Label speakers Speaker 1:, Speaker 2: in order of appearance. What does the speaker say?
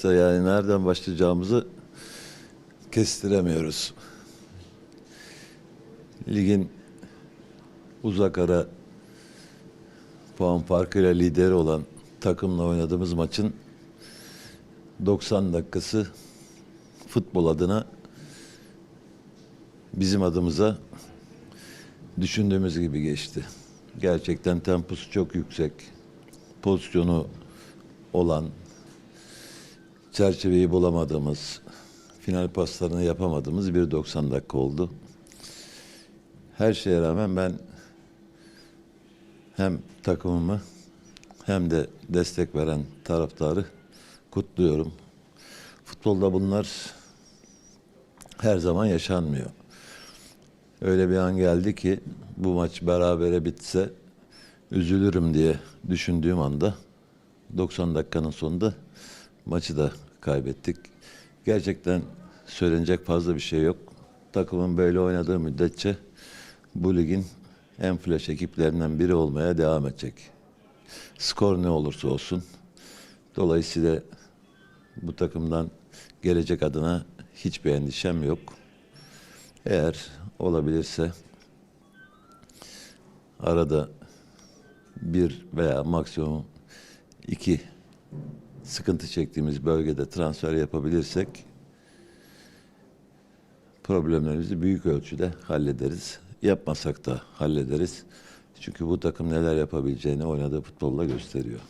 Speaker 1: başta yani nereden başlayacağımızı kestiremiyoruz. Ligin uzak ara puan farkıyla lideri olan takımla oynadığımız maçın 90 dakikası futbol adına bizim adımıza düşündüğümüz gibi geçti. Gerçekten temposu çok yüksek. Pozisyonu olan, çerçeveyi bulamadığımız, final paslarını yapamadığımız bir 90 dakika oldu. Her şeye rağmen ben hem takımımı hem de destek veren taraftarı kutluyorum. Futbolda bunlar her zaman yaşanmıyor. Öyle bir an geldi ki bu maç berabere bitse üzülürüm diye düşündüğüm anda 90 dakikanın sonunda maçı da kaybettik. Gerçekten söylenecek fazla bir şey yok. Takımın böyle oynadığı müddetçe bu ligin en flash ekiplerinden biri olmaya devam edecek. Skor ne olursa olsun. Dolayısıyla bu takımdan gelecek adına hiçbir endişem yok. Eğer olabilirse arada bir veya maksimum iki sıkıntı çektiğimiz bölgede transfer yapabilirsek problemlerimizi büyük ölçüde hallederiz. Yapmasak da hallederiz. Çünkü bu takım neler yapabileceğini oynadığı futbolla gösteriyor.